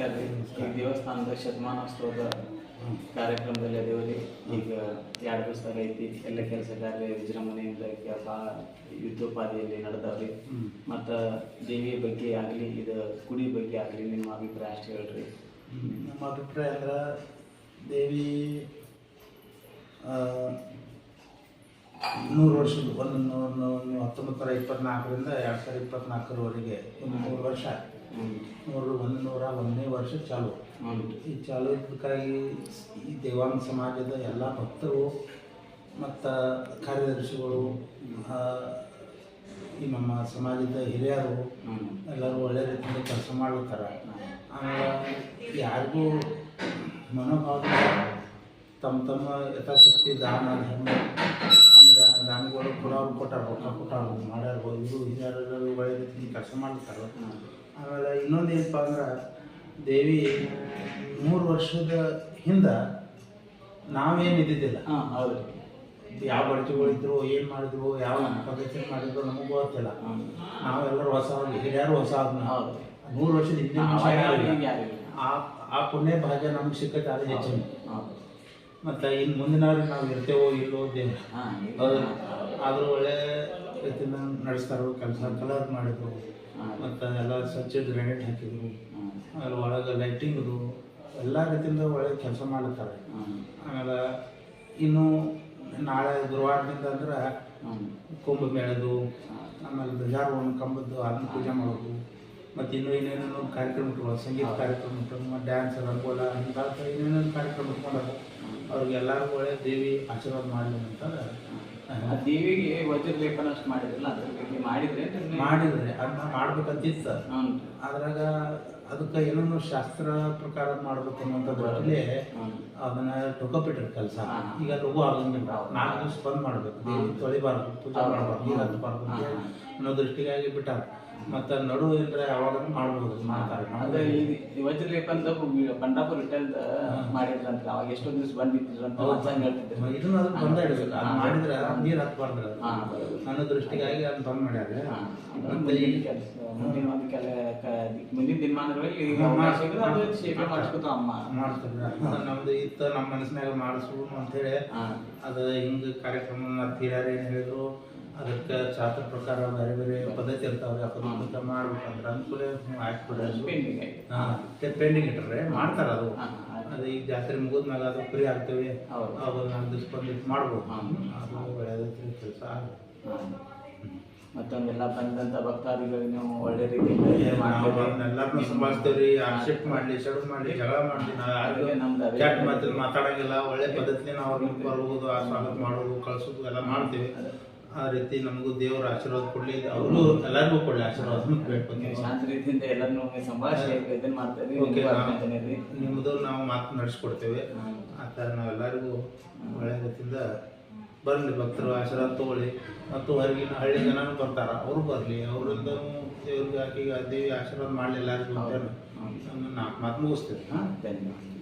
ನಮಸ್ಕಾರ ರೀ ಈಗ ದೇವಸ್ಥಾನದ ಶತಮಾನೋತ್ಸವದ ಕಾರ್ಯಕ್ರಮದಲ್ಲಿ ಅದೇವ್ರಿ. ಈಗ ಎರಡು ದಿವಸ ಐತಿ ಎಲ್ಲ ಕೆಲಸ ಕಾರ್ಯ ವಿಜೃಂಭಣೆಯಿಂದ ಭಾಳ ಯುದ್ಧೋಪಾದಿಯಲ್ಲಿ ನಡೆದವ್ರಿ. ಮತ್ತು ದೇವಿಯ ಬಗ್ಗೆ ಆಗಲಿ ಇದು ಗುಡಿ ಬಗ್ಗೆ ಆಗಲಿ ನಿಮ್ಮ ಅಭಿಪ್ರಾಯ ಅಷ್ಟು ಹೇಳ್ರಿ. ನಮ್ಮ ಅಭಿಪ್ರಾಯ ಅಂದ್ರೆ ದೇವಿ ಆ, ನೂರು ವರ್ಷದ ಒಂದು ನೂರು ಹತ್ತೊಂಬತ್ತು ನೂರ ಇಪ್ಪತ್ನಾಲ್ಕರಿಂದ ಎರಡು ಸಾವಿರದ ಇಪ್ಪತ್ನಾಲ್ಕರವರೆಗೆ ಒಂದು ಮೂರು ವರ್ಷ. ನೂರು ಒಂದು ನೂರ ಒಂದನೇ ವರ್ಷ ಚಾಲು. ಈ ಚಾಲು ಇದ್ದಕ್ಕಾಗಿ ಈ ದೇವಾಂಗ ಸಮಾಜದ ಎಲ್ಲ ಭಕ್ತರು ಮತ್ತು ಕಾರ್ಯದರ್ಶಿಗಳು ಈ ನಮ್ಮ ಸಮಾಜದ ಹಿರಿಯರು ಎಲ್ಲರೂ ಒಳ್ಳೆ ರೀತಿಯಿಂದ ಕೆಲಸ ಮಾಡ್ತಾರೆ ಆಮೇಲೆ ಯಾರಿಗೂ ಮನೋಭಾವ ತಮ್ಮ ತಮ್ಮ ಯಥಾಶಕ್ತಿ ದಾನ ಧರ್ಮ ಅನ್ನದಾನ ಕೂಡ ಅವ್ರು ಕೊಟ್ಟಾರ ರೊಕ್ಕ ಕೊಟ್ಟಾರ ಮಾಡ್ಯಾರ ಇವರು ಹಿರಿಯರೆಲ್ಲರೂ ಒಳ್ಳೆ ರೀತಿ ಕೆಲಸ ಮಾಡ್ತಾರೆ ಆಮೇಲೆ ಇನ್ನೊಂದು ಏನಪ್ಪ ಅಂದ್ರೆ ದೇವಿ ಮೂರು ವರ್ಷದ ಹಿಂದೆ ನಾವೇನು ಇದ್ದಿದ್ದಿಲ್ಲ. ಹಾಂ. ಹೌದು. ಯಾವ ಬಳಕೆಗಳಿದ್ರು ಏನು ಮಾಡಿದ್ರು ಯಾವ ಪದ್ಧತಿ ಮಾಡಿದ್ರು ನಮಗೂ ಗೊತ್ತಿಲ್ಲ. ನಾವೆಲ್ಲರೂ ಹೊಸ ಹಿರಿಯರು ಹೊಸ ಹೌದು. ಮೂರು ವರ್ಷದ ಹಿಂದೆ. ಆ ಆ ಪುಣ್ಯ ಭಾಗ್ಯ ನಮ್ಗೆ ಸಿಕ್ಕತ್ತೆ ಅದು ಹೆಚ್ಚಿನ. ಮತ್ತು ಇನ್ನು ಮುಂದಿನವ್ರಿಗೆ ನಾವು ಇರ್ತೇವೋ ಇಲ್ಲೋ ದೇವ ಹಾಂ ಹೌದು. ಆದರೂ ಒಳ್ಳೆ ರೀತಿಯಿಂದ ನಡೆಸ್ತಾರೆ ಕೆಲಸ ಕಲರ್ ಮಾಡಿದ್ರು. ಮತ್ತು ಎಲ್ಲ ಸ್ವಚ್ಛ ಗ್ರಾನೈಟ್ ಹಾಕಿದ್ರು. ಆಮೇಲೆ ಒಳಗೆ ಲೈಟಿಂಗ್ದು ಎಲ್ಲ ರೀತಿಯಿಂದ ಒಳ್ಳೆ ಕೆಲಸ ಮಾಡ್ತಾರೆ. ಆಮೇಲೆ ಇನ್ನು ನಾಳೆ ಗುರುವಾರದಿಂದ ಅಂದ್ರೆ ಕುಂಭ ಮೇಳದು ಆಮೇಲೆ ಧ್ವಜಾರೋಹಣ ಕಂಬದ್ದು ಅದನ್ನ ಪೂಜೆ ಮಾಡೋದು. ಮತ್ತು ಇನ್ನೂ ಏನೇನೋ ಕಾರ್ಯಕ್ರಮಗಳು ಸಂಗೀತ ಕಾರ್ಯಕ್ರಮ ಡ್ಯಾನ್ಸ್ ರಂಗೋಲ ಅಂತ ಇನ್ನೇನೇನು ಕಾರ್ಯಕ್ರಮ ಇಟ್ಕೊಂಡಾಗ ಅವ್ರಿಗೆಲ್ಲರಿಗೂ ಒಳ್ಳೆ ದೇವಿ ಆಶೀರ್ವಾದ ಮಾಡಲಿ ಅಂತ ಆ ದೇವಿಗೆ ವಜ್ರಲೇಪನ ಅಷ್ಟು ಮಾಡಿದ್ರಲ್ಲ ಅದ್ರ ಬಗ್ಗೆ ಮಾಡಿದ್ರೆ ಮಾಡಿದ್ರೆ ಅದನ್ನ ಮಾಡ್ಬೇಕಂತಿತ್ತು ಸರ್. ಅದ್ರಾಗ ಅದಕ್ಕೆ ಏನೋ ಶಾಸ್ತ್ರ ಪ್ರಕಾರ ಮಾಡ್ಬೇಕು ಅನ್ನೋ ದೃಷ್ಟಿಲಿ ಅದನ್ನ ಟೊಕಪಿಟ್ರ ಕೆಲಸ. ಈಗ ಲಘು ಆಗಂಗಿಲ್ಲ ನಾಲ್ಕು ದಿವಸ ಬಂದ್ ಮಾಡ್ಬೇಕು. ತೊಳಿಬಾರ್ದು ಪೂಜೆ ಮಾಡಬಾರ್ದು ನೀರು ಹತ್ಬಾರ್ದು ಅನ್ನೋ ದೃಷ್ಟಿಗಾಗಿ ಬಿಟ್ಟಾರ. ಮತ್ತ ನಡು ಇದ್ರೆ ಯಾವಾಗ ಮಾಡ್ಬೋದು ಮಾಡ್ತಾರೆ. ಅದೇ ಈ- ಈ ವಜ್ರಲೇಪನದ ಬಂಡಾಪುರ ರಿಟರ್ನ್ ಮಾಡಿದ್ರಂತ ಅವಾಗ ಎಷ್ಟೋ ದಿವಸ ಬಂದಿದ್ರು ಅಂತ ಹೇಳ್ತಿದ್ರು. ಇದನ್ನ ಅದನ್ನ ಬಂದ ಇಡಬೇಕು. ಅದು ಮಾಡಿದ್ರೆ ನೀರ್ ಹತ್ಬಾರ್ದ್ರ. ಅನ್ನೋ ದೃಷ್ಟಿಗಾಗಿ ಅದನ್ನ ಬಂದ್ ಮಾಡ್ಯಾರ. ಅಂದ್ರೆ ಮುಂದಿನ ಕೆಲಸ ನಮ್ದು ಇತ್ತು ನಮ್ಮ ಮನಸ್ಸಿನಾಗ ಮಾಡಿಸು ಅಂತೇಳಿ. ಅದ ಹಿಂಗೆ ಕಾರ್ಯಕ್ರಮ ಹಿರಿಯರು ಏನು ಹೇಳಿದ್ರು. ಅದಕ್ಕೆ ಶಾಸ್ತ್ರ ಪ್ರಕಾರ ಬೇರೆ ಬೇರೆ ಪದ್ಧತಿ ಇರ್ತಾವ್ರಿ ಅದಕ್ಕೆ ಮಾಡ್ಬೇಕಂದ್ರೆ ಅನುಕೂಲ ಆಯ್ತು ಬಿಡ್ರಿ ಪೆಂಡಿಂಗ್ ಆಯ್ತು. ಹಾಂ ಪೆಂಡಿಂಗ್ ಇಟ್ಟರೆ ಮಾಡ್ತಾರೆ ಅದು. ಅದು ಈಗ ಜಾತ್ರೆ ಮುಗಿದ್ಮ್ಯಾಗ ಅದು ಫ್ರೀ ಆಗ್ತೇವೆ. ಅವಾಗ ನಾಲ್ಕು ದಿವಸ ಬಂದಿಟ್ಟು ಮಾಡ್ಬೋದು. ಅದು ಒಳ್ಳೆಯದೈತಿ ಕೆಲಸ. ಮತ್ತೊಂದೆಲ್ಲ ಬಂದಂತ ಭಕ್ತಾದಿಗಳಿಗೆ ನೀವು ಒಳ್ಳೆ ರೀತಿಯಿಂದ. ಎಲ್ಲರನ್ನೂ ಸಂಭಾಳಿಸ್ತೇವ್ರಿ ಆಕ್ಸೆಪ್ಟ್ ಮಾಡ್ಲಿ ಸೆಡು ಮಾಡ್ಲಿ ಜಗಳ ಮಾಡ್ಲಿ ನಮ್ದು ಅದೇ. ಕೆಟ್ಟ ಮಾತು ಮಾತಾಡಂಗಿಲ್ಲ ಒಳ್ಳೆ ಪದ್ಧತಿ ನಾವು ಅವ್ರಿಗೆ ಬರುವುದು ಆ ಸ್ವಾಗತ ಮಾಡೋದು ಕಳ್ಸೋದು ಎಲ್ಲ ಮಾಡ್ತೀವಿ. ಆ ರೀತಿ ನಮಗೂ ದೇವರ ಆಶೀರ್ವಾದ ಕೊಡ್ಲಿ ಅವರು ಎಲ್ಲರಿಗೂ ಕೊಡ್ಲಿ ಆಶೀರ್ವಾದ ಬೇಡ್ಕೊಂತೀವಿ. ಶಾಂತ ರೀತಿಯಿಂದ ಎಲ್ಲರನ್ನೂ ಸಂಭಾಷಣೆ ಇದನ್ನ ರೀ ನಿಮ್ಮದು ನಾವು ಮಾತು ನಡೆಸ್ಕೊಡ್ತೇವೆ. ಆ ಥರ ನಾವೆಲ್ಲರಿಗೂ ಒಳ್ಳೆ ರೀತಿಯಿಂದ ಬರಲಿ ಭಕ್ತರು ಆಶೀರ್ವಾದ ತೊಗೊಳ್ಳಿ. ಮತ್ತು ಹೊರಗಿನ ಹಳ್ಳಿ ಜನನೂ ಬರ್ತಾರೆ ಅವರು ಬರಲಿ. ಅವರಿಂದ ದೇವ್ರಿಗೆ ಹಾಕಿ ದೇವಿ ಆಶೀರ್ವಾದ ಮಾಡಲಿಲ್ಲ ಎಲ್ಲರಿಗೂ ನಾಲ್ಕು ಮಾತು ಮುಗಿಸ್ತೇವೆ ಹಾಂ ಧನ್ಯವಾದ